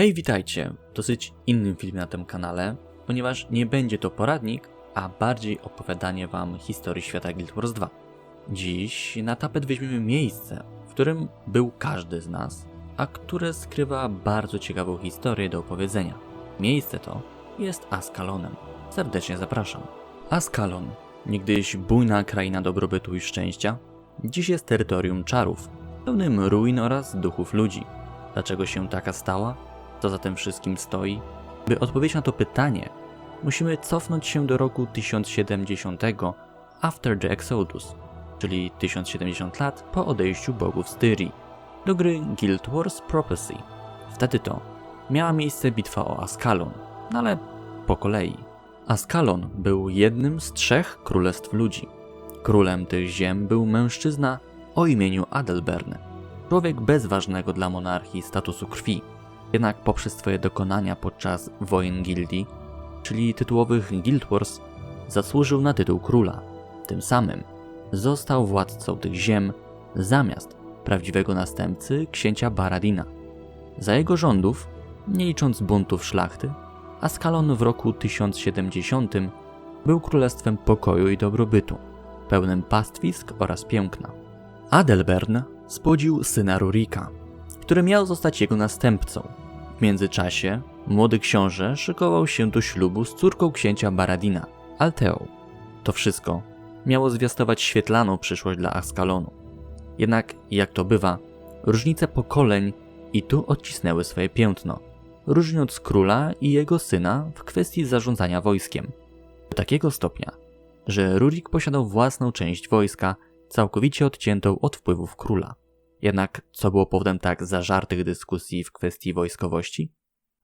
Hej, witajcie w dosyć innym filmie na tym kanale, ponieważ nie będzie to poradnik, a bardziej opowiadanie wam historii świata Guild Wars 2. Dziś na tapet weźmiemy miejsce, w którym był każdy z nas, a które skrywa bardzo ciekawą historię do opowiedzenia. Miejsce to jest Askalonem. Serdecznie zapraszam. Askalon, niegdyś bujna kraina dobrobytu i szczęścia, dziś jest terytorium czarów, pełnym ruin oraz duchów ludzi. Dlaczego się taka stała? Co za tym wszystkim stoi? By odpowiedzieć na to pytanie, musimy cofnąć się do roku 1070 After the Exodus, czyli 1070 lat po odejściu bogów z Tyrii, do gry Guild Wars Prophecy. Wtedy to miała miejsce bitwa o Askalon, no ale po kolei. Askalon był jednym z trzech królestw ludzi. Królem tych ziem był mężczyzna o imieniu Adelbern, człowiek bez ważnego dla monarchii statusu krwi. Jednak poprzez swoje dokonania podczas wojen gildii, czyli tytułowych Guild Wars, zasłużył na tytuł króla. Tym samym został władcą tych ziem zamiast prawdziwego następcy księcia Baradina. Za jego rządów, nie licząc buntów szlachty, Askalon w roku 1070 był królestwem pokoju i dobrobytu, pełnym pastwisk oraz piękna. Adelbern spłodził syna Rurika, który miał zostać jego następcą. W międzyczasie młody książę szykował się do ślubu z córką księcia Baradina, Alteą. To wszystko miało zwiastować świetlaną przyszłość dla Askalonu. Jednak, jak to bywa, różnice pokoleń i tu odcisnęły swoje piętno, różniąc króla i jego syna w kwestii zarządzania wojskiem. Do takiego stopnia, że Rurik posiadał własną część wojska, całkowicie odciętą od wpływów króla. Jednak co było powodem tak zażartych dyskusji w kwestii wojskowości?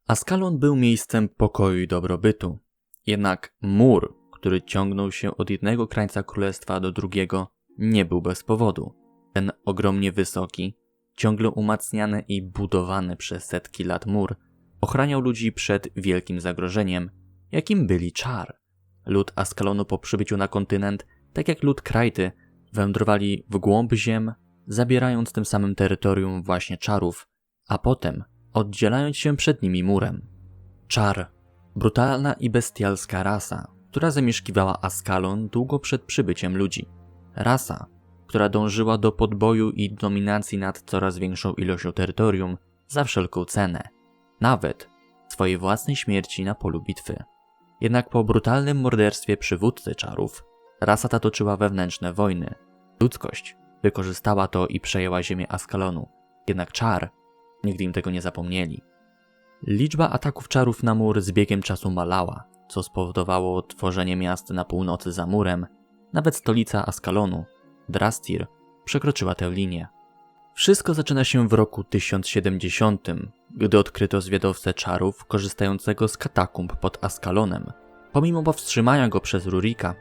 Askalon był miejscem pokoju i dobrobytu. Jednak mur, który ciągnął się od jednego krańca królestwa do drugiego, nie był bez powodu. Ten ogromnie wysoki, ciągle umacniany i budowany przez setki lat mur ochraniał ludzi przed wielkim zagrożeniem, jakim byli czar. Lud Askalonu po przybyciu na kontynent, tak jak lud Krajty, wędrowali w głąb ziem, zabierając tym samym terytorium właśnie czarów, a potem oddzielając się przed nimi murem. Czar, brutalna i bestialska rasa, która zamieszkiwała Askalon długo przed przybyciem ludzi. Rasa, która dążyła do podboju i dominacji nad coraz większą ilością terytorium za wszelką cenę, nawet swojej własnej śmierci na polu bitwy. Jednak po brutalnym morderstwie przywódcy czarów, rasa ta toczyła wewnętrzne wojny. Ludzkość wykorzystała to i przejęła ziemię Askalonu, jednak czar nigdy im tego nie zapomnieli. Liczba ataków czarów na mur z biegiem czasu malała, co spowodowało tworzenie miast na północy za murem. Nawet stolica Askalonu, Drastir, przekroczyła tę linię. Wszystko zaczyna się w roku 1070, gdy odkryto zwiadowcę czarów korzystającego z katakumb pod Askalonem. Pomimo powstrzymania go przez Rurika,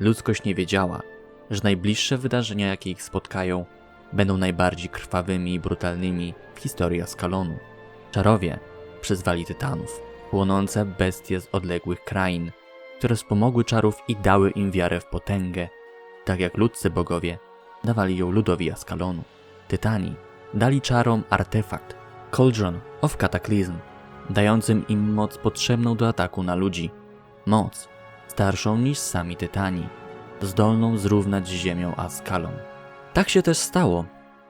ludzkość nie wiedziała, że najbliższe wydarzenia, jakie ich spotkają, będą najbardziej krwawymi i brutalnymi w historii Askalonu. Czarowie przyzwali tytanów, płonące bestie z odległych krain, które wspomogły czarów i dały im wiarę w potęgę, tak jak ludzcy bogowie dawali ją ludowi Askalonu. Tytani dali czarom artefakt Cauldron of Cataclysm, dającym im moc potrzebną do ataku na ludzi. Moc starszą niż sami Tytani, zdolną zrównać z ziemią Askalon. Tak się też stało.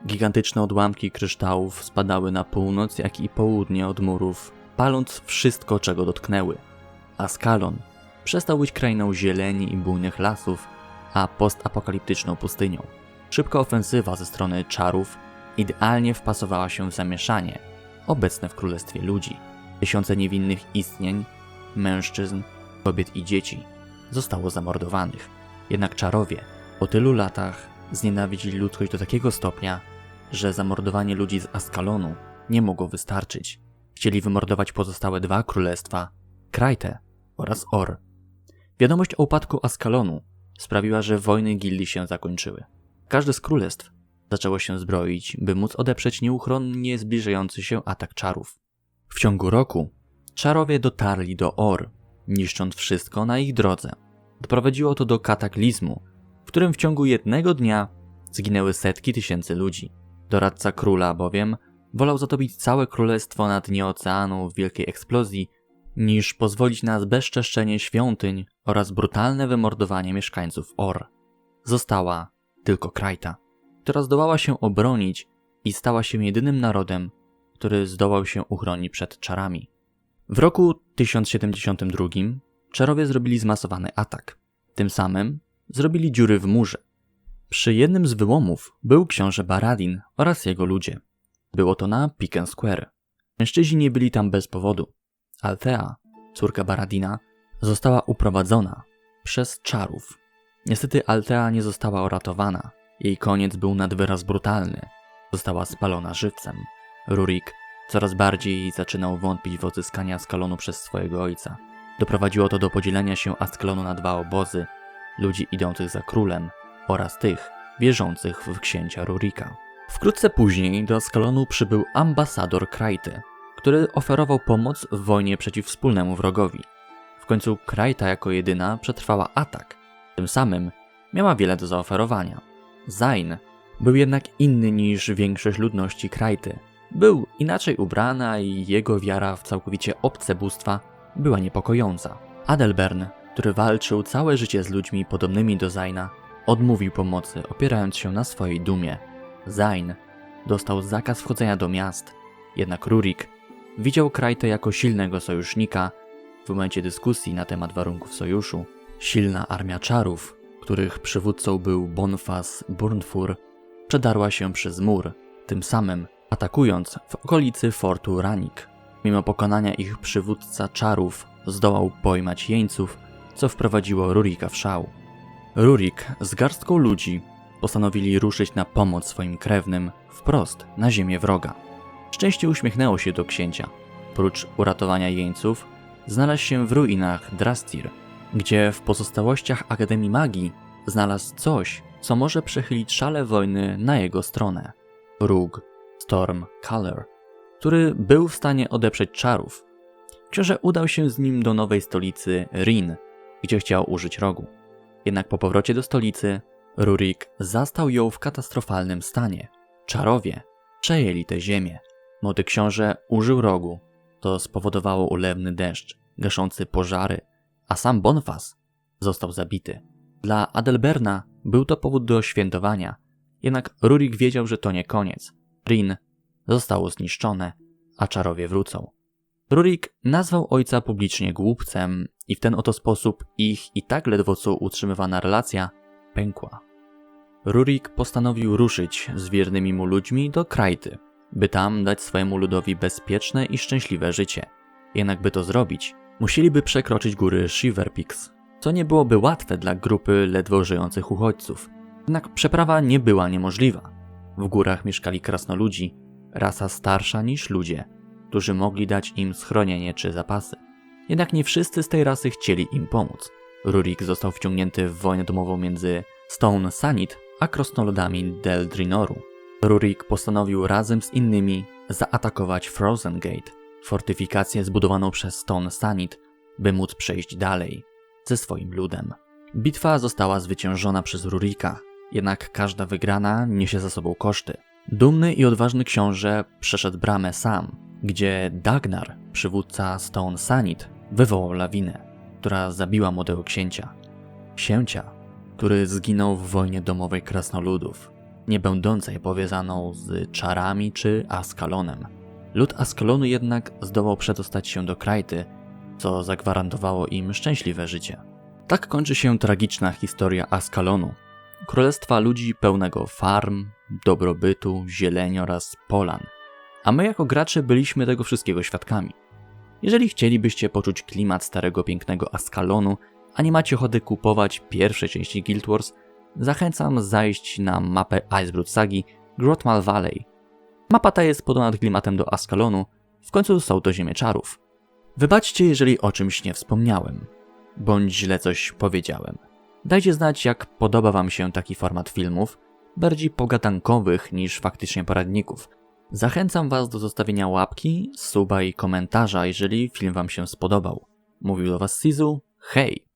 Gigantyczne odłamki kryształów spadały na północ, jak i południe od murów, paląc wszystko, czego dotknęły. Askalon przestał być krainą zieleni i bujnych lasów, a postapokaliptyczną pustynią. Szybka ofensywa ze strony czarów idealnie wpasowała się w zamieszanie obecne w królestwie ludzi. Tysiące niewinnych istnień, mężczyzn, kobiet i dzieci zostało zamordowanych. Jednak czarowie po tylu latach znienawidzili ludzkość do takiego stopnia, że zamordowanie ludzi z Askalonu nie mogło wystarczyć. Chcieli wymordować pozostałe dwa królestwa, Krajte oraz Or. Wiadomość o upadku Askalonu sprawiła, że wojny gildii się zakończyły. Każde z królestw zaczęło się zbroić, by móc odeprzeć nieuchronnie zbliżający się atak czarów. W ciągu roku czarowie dotarli do Or, niszcząc wszystko na ich drodze. Doprowadziło to do kataklizmu, w którym w ciągu jednego dnia zginęły setki tysięcy ludzi. Doradca króla bowiem wolał zatopić całe królestwo na dnie oceanu w wielkiej eksplozji, niż pozwolić na zbezczeszczenie świątyń oraz brutalne wymordowanie mieszkańców Or. Została tylko Krajta, która zdołała się obronić i stała się jedynym narodem, który zdołał się uchronić przed czarami. W roku 1072 czarowie zrobili zmasowany atak. Tym samym zrobili dziury w murze. Przy jednym z wyłomów był książę Baradin oraz jego ludzie. Było to na Picken Square. Mężczyźni nie byli tam bez powodu. Althea, córka Baradina, została uprowadzona przez czarów. Niestety Althea nie została uratowana. Jej koniec był nad wyraz brutalny. Została spalona żywcem. Rurik coraz bardziej zaczynał wątpić w odzyskanie Askalonu przez swojego ojca. Doprowadziło to do podzielenia się Askalonu na dwa obozy, ludzi idących za królem oraz tych wierzących w księcia Rurika. Wkrótce później do Askalonu przybył ambasador Krajty, który oferował pomoc w wojnie przeciw wspólnemu wrogowi. W końcu Krajta jako jedyna przetrwała atak. Tym samym miała wiele do zaoferowania. Zain był jednak inny niż większość ludności Krajty. Był inaczej ubrana i jego wiara w całkowicie obce bóstwa była niepokojąca. Adelbern, który walczył całe życie z ludźmi podobnymi do Zaina, odmówił pomocy, opierając się na swojej dumie. Zain dostał zakaz wchodzenia do miast, jednak Rurik widział Krajtę jako silnego sojusznika. W momencie dyskusji na temat warunków sojuszu, silna armia czarów, których przywódcą był Bonfas Burnfur, przedarła się przez mur, tym samym atakując w okolicy fortu Ranik. Mimo pokonania ich przywódca czarów zdołał pojmać jeńców, co wprowadziło Rurika w szał. Rurik z garstką ludzi postanowili ruszyć na pomoc swoim krewnym wprost na ziemię wroga. Szczęście uśmiechnęło się do księcia. Prócz uratowania jeńców, znalazł się w ruinach Drastir, gdzie w pozostałościach Akademii Magii znalazł coś, co może przechylić szale wojny na jego stronę. Róg Storm Color, który był w stanie odeprzeć czarów. Książę udał się z nim do nowej stolicy Rin, gdzie chciał użyć rogu. Jednak po powrocie do stolicy, Rurik zastał ją w katastrofalnym stanie. Czarowie przejęli tę ziemię. Młody książę użył rogu. To spowodowało ulewny deszcz, gaszący pożary, a sam Bonfas został zabity. Dla Adelberna był to powód do świętowania, jednak Rurik wiedział, że to nie koniec. Rin zostało zniszczone, a czarowie wrócą. Rurik nazwał ojca publicznie głupcem i w ten oto sposób ich i tak ledwo co utrzymywana relacja pękła. Rurik postanowił ruszyć z wiernymi mu ludźmi do Krajty, by tam dać swojemu ludowi bezpieczne i szczęśliwe życie. Jednak by to zrobić, musieliby przekroczyć góry Shiver Peaks, co nie byłoby łatwe dla grupy ledwo żyjących uchodźców. Jednak przeprawa nie była niemożliwa. W górach mieszkali krasnoludzi, rasa starsza niż ludzie, którzy mogli dać im schronienie czy zapasy. Jednak nie wszyscy z tej rasy chcieli im pomóc. Rurik został wciągnięty w wojnę domową między Stone Sanit a krasnoludami Del Drinoru. Rurik postanowił razem z innymi zaatakować Frozen Gate, fortyfikację zbudowaną przez Stone Sanit, by móc przejść dalej ze swoim ludem. Bitwa została zwyciężona przez Rurika, jednak każda wygrana niesie za sobą koszty. Dumny i odważny książę przeszedł bramę sam, gdzie Dagnar, przywódca Stone Sanit, wywołał lawinę, która zabiła młodego księcia. Księcia, który zginął w wojnie domowej krasnoludów, nie będącej powiązaną z czarami czy Askalonem. Lud Askalonu jednak zdołał przedostać się do Krajty, co zagwarantowało im szczęśliwe życie. Tak kończy się tragiczna historia Askalonu, królestwa ludzi pełnego farm, dobrobytu, zieleni oraz polan. A my jako gracze byliśmy tego wszystkiego świadkami. Jeżeli chcielibyście poczuć klimat starego pięknego Askalonu, a nie macie ochoty kupować pierwszej części Guild Wars, zachęcam zajść na mapę Icebrood Sagi Grotmal Valley. Mapa ta jest podobna klimatem do Askalonu, w końcu są to ziemie czarów. Wybaczcie, jeżeli o czymś nie wspomniałem, bądź źle coś powiedziałem. Dajcie znać, jak podoba Wam się taki format filmów, bardziej pogadankowych niż faktycznie poradników. Zachęcam Was do zostawienia łapki, suba i komentarza, jeżeli film Wam się spodobał. Mówił do Was Sizu, hej!